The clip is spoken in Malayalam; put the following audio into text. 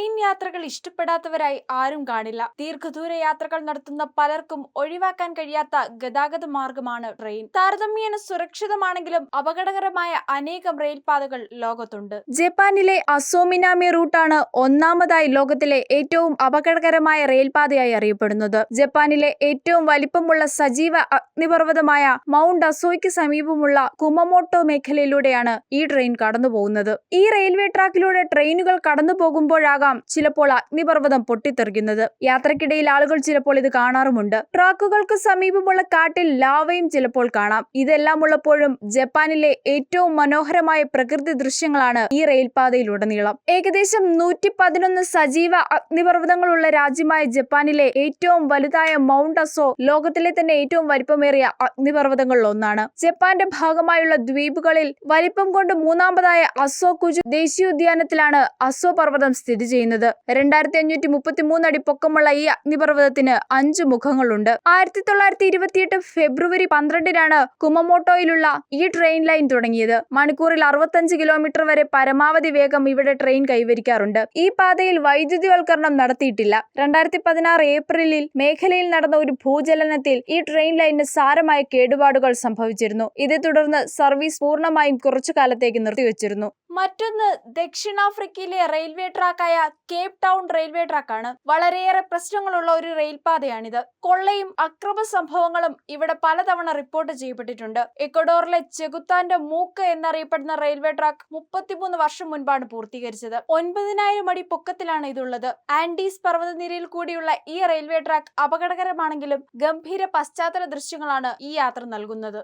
ട്രെയിൻ യാത്രകൾ ഇഷ്ടപ്പെടാത്തവരായി ആരും കാണില്ല. ദീർഘദൂര യാത്രകൾ നടത്തുന്ന പലർക്കും ഒഴിവാക്കാൻ കഴിയാത്ത ഗതാഗത മാർഗമാണ് ട്രെയിൻ. താരതമ്യേന സുരക്ഷിതമാണെങ്കിലും അപകടകരമായ അനേകം റെയിൽപാതകൾ ലോകത്തുണ്ട്. ജപ്പാനിലെ അസോമിനാമി റൂട്ടാണ് ഒന്നാമതായി ലോകത്തിലെ ഏറ്റവും അപകടകരമായ റെയിൽപാതയായി അറിയപ്പെടുന്നത്. ജപ്പാനിലെ ഏറ്റവും വലിപ്പമുള്ള സജീവ അഗ്നിപർവതമായ മൗണ്ട് അസോയ്ക്ക് സമീപമുള്ള കുമമോട്ടോ മേഖലയിലൂടെയാണ് ഈ ട്രെയിൻ കടന്നുപോകുന്നത്. ഈ റെയിൽവേ ട്രാക്കിലൂടെ ട്രെയിനുകൾ കടന്നു പോകുമ്പോഴാകാം ചിലപ്പോൾ അഗ്നിപർവതം പൊട്ടിത്തെറിക്കുന്നത്. യാത്രക്കിടയിൽ ആളുകൾ ചിലപ്പോൾ ഇത് കാണാറുമുണ്ട്. ട്രാക്കുകൾക്ക് സമീപമുള്ള കാട്ടിൽ ലാവയും ചിലപ്പോൾ കാണാം. ഇതെല്ലാം ഉള്ളപ്പോഴും ജപ്പാനിലെ ഏറ്റവും മനോഹരമായ പ്രകൃതി ദൃശ്യങ്ങളാണ് ഈ റെയിൽപാതയിലുടനീളം. ഏകദേശം നൂറ്റി പതിനൊന്ന് സജീവ അഗ്നിപർവതങ്ങളുള്ള രാജ്യമായ ജപ്പാനിലെ ഏറ്റവും വലുതായ മൗണ്ട് അസോ ലോകത്തിലെ തന്നെ ഏറ്റവും വലിപ്പമേറിയ അഗ്നിപർവതങ്ങളിൽ ഒന്നാണ്. ജപ്പാന്റെ ഭാഗമായുള്ള ദ്വീപുകളിൽ വലിപ്പം കൊണ്ട് മൂന്നാമതായ അസോ കുജു ദേശീയോദ്യാനത്തിലാണ് അസോ പർവതം സ്ഥിതി ചെയ്യുന്നത്. രണ്ടായിരത്തി അഞ്ഞൂറ്റി മുപ്പത്തി മൂന്ന് അടി പൊക്കമുള്ള ഈ അഗ്നിപർവതത്തിന് അഞ്ച് മുഖങ്ങളുണ്ട്. ആയിരത്തി തൊള്ളായിരത്തി ഇരുപത്തിയെട്ട് ഫെബ്രുവരി പന്ത്രണ്ടിനാണ് കുമമോട്ടോയിലുള്ള ഈ ട്രെയിൻ ലൈൻ തുടങ്ങിയത്. മണിക്കൂറിൽ അറുപത്തഞ്ച് കിലോമീറ്റർ വരെ പരമാവധി വേഗം ഇവിടെ ട്രെയിൻ കൈവരിക്കാറുണ്ട്. ഈ പാതയിൽ വൈദ്യുതിവൽക്കരണം നടത്തിയിട്ടില്ല. രണ്ടായിരത്തി പതിനാറ് ഏപ്രിലിൽ മേഖലയിൽ നടന്ന ഒരു ഭൂചലനത്തിൽ ഈ ട്രെയിൻ ലൈനിന് സാരമായ കേടുപാടുകൾ സംഭവിച്ചിരുന്നു. ഇതേ തുടർന്ന് സർവീസ് പൂർണമായും കുറച്ചു കാലത്തേക്ക് നിർത്തിവെച്ചിരുന്നു. മറ്റൊന്ന് ദക്ഷിണാഫ്രിക്കയിലെ റെയിൽവേ ട്രാക്കായ കേപ്പ് ടൗൺ റെയിൽവേ ട്രാക്കാണ്. വളരെയേറെ പ്രശ്നങ്ങളുള്ള ഒരു റെയിൽപാതയാണിത്. കൊള്ളയും അക്രമ സംഭവങ്ങളും ഇവിടെ പലതവണ റിപ്പോർട്ട് ചെയ്യപ്പെട്ടിട്ടുണ്ട്. എക്വഡോറിലെ ചെകുത്താന്റെ മൂക്ക് എന്നറിയപ്പെടുന്ന റെയിൽവേ ട്രാക്ക് മുപ്പത്തിമൂന്ന് വർഷം മുൻപാണ് പൂർത്തീകരിച്ചത്. ഒൻപതിനായിരം അടി പൊക്കത്തിലാണ് ഇതുള്ളത്. ആൻഡീസ് പർവതനിരയിൽ കൂടിയുള്ള ഈ റെയിൽവേ ട്രാക്ക് അപകടകരമാണെങ്കിലും ഗംഭീര പശ്ചാത്തല ദൃശ്യങ്ങളാണ് ഈ യാത്ര നൽകുന്നത്.